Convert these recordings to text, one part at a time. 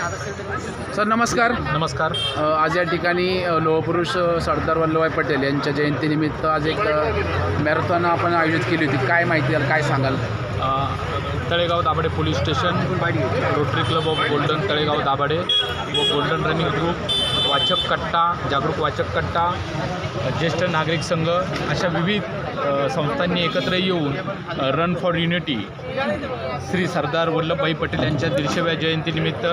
Sir नमस्कार. नमस्कार. आज या ठिकाणी लोहपुरुष सरदार वल्लभभाई पटेल यांच्या जयंतीनिमित्त आज एक मॅरेथॉन आपण आयोजित केली होती. काय माहिती द्याल काय सांगाल? Talegaon Dabhade police station rotary club of golden Talegaon Dabhade व गोल्डन रनिंग ग्रुप. वाचक कट्टा जागरूक वाचक कट्टा ज्येष्ठ नागरिक संघ अशा विविध संस्थांनी एकत्र येऊन run for unity Shri Sardar Vallabhbhai Patel यांच्या दीडशेव्या जयंतीनिमित्त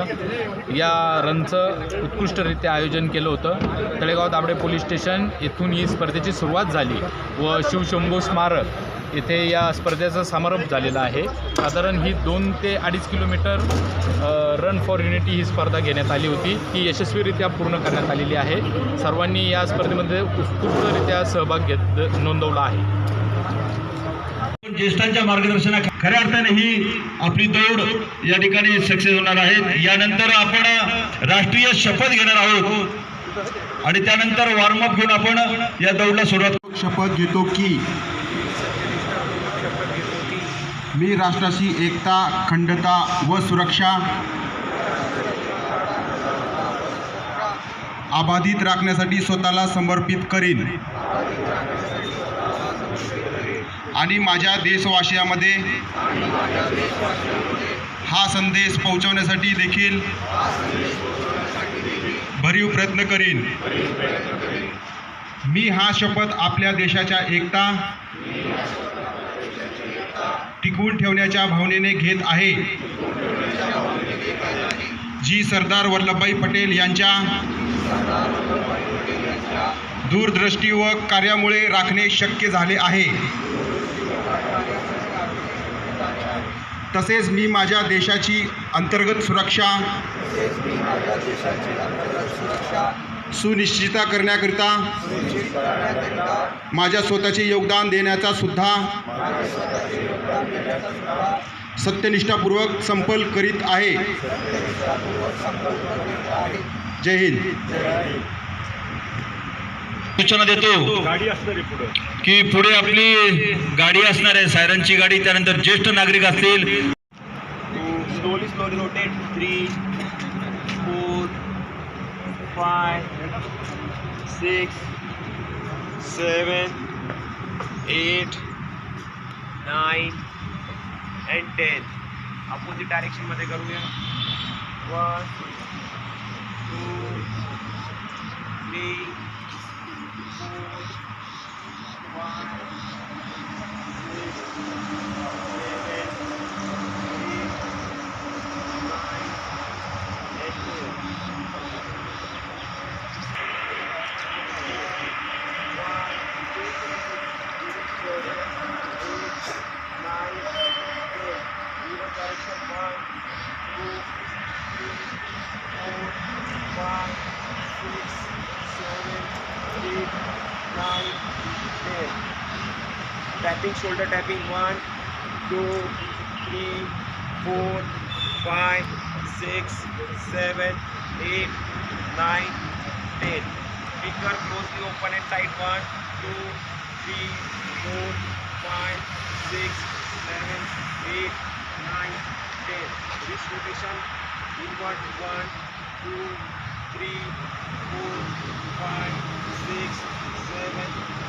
या रनचं उत्कृष्टरित्या आयोजन केलं होतं. तळेगाव दाबडे पोलीस स्टेशन येथून ही स्पर्धेची सुरुवात झाली व शिवशंभू स्मारक येथे या स्पर्धेचा समारोप झालेला आहे. साधारण ही दोन ते अडीच किलोमीटर रन फॉर युनिटी ही स्पर्धा घेण्यात आली होती. ती यशस्वीरित्या पूर्ण करण्यात आलेली आहे. सर्वांनी या स्पर्धेमध्ये उत्स्फूर्तरित्या सहभाग घेत नोंदवला आहे. ज्येष्ठांच्या मार्गदर्शना खऱ्या अर्थाने ही आपली दौड या ठिकाणी सक्सेस होणार आहे. यानंतर आपण राष्ट्रीय शपथ घेणार आहोत. आणि त्यानंतर वॉर्मअप घेऊन आपण या दौडला सुरुवात शपथ घेतो की मी राष्ट्राची एकता खंडता व सुरक्षा अबाधित राखण्यासाठी स्वतःला समर्पित करीन. आणि माझ्या देशवासियामध्ये हा संदेश पोहोचवण्यासाठी देखील भरीव प्रयत्न करीन. मी हा शपथ आपल्या देशाच्या एकता टिकवून ठेवण्याच्या भावनेने घेत आहे. जी सरदार वल्लभभाई पटेल यांच्या दूरदृष्टी व कार्यामुळे राखणे शक्य झाले आहे. तसेच मी माझ्या देशाची अंतर्गत सुरक्षा सुनिश्चिता करण्याकरिता माझ्या स्वतःचे योगदान देण्याचा सुद्धा सत्यनिष्ठापूर्वक संपल करीत आहे जय हिंद सूचना देतो की पुढे आपली गाडी असणार आहे सायरनची गाडी त्यानंतर ज्येष्ठ नागरिक असतील slowly, slowly rotate. Three, four, five, six, seven, eight, nine and ten opposite direction डायरेक्शनमध्ये करूया one two three four one Tapping, shoulder tapping. One, two, three, four, five, six, seven, eight, nine, ten. Finger closely open and tight. One, two, three, four, five, six, seven, eight, nine, ten. Wrist rotation. Inward. One, two, three, four, five, six, seven,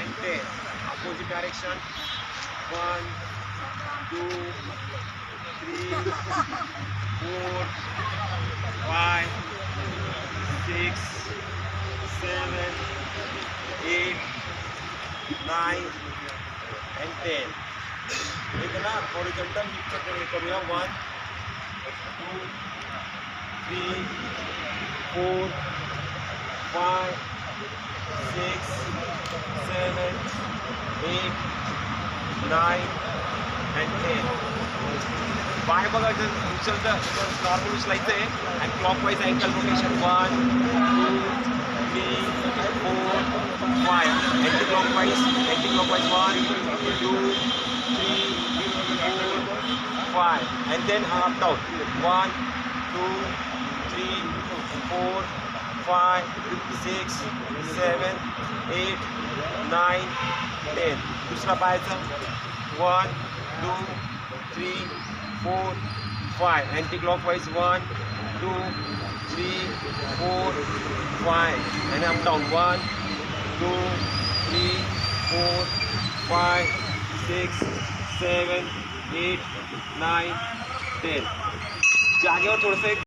And ten opposite direction one two three four five six, seven, eight, nine, and ten. एक ना horizontal हिपचं करूया one two three four five six seven eight nine and ten पाय बघा जर उचलतं तर normal उचलायचं आहे आणि clockwise ankle rotation one two three four five anticlockwise anticlockwise one two three four five and then up down one two three four five six seven eight nine ten दुसरा पायाचा one two three four five anti clockwise one two three four five आणि up down one two three four five six seven eight nine ten जागेवर थोडंसं एक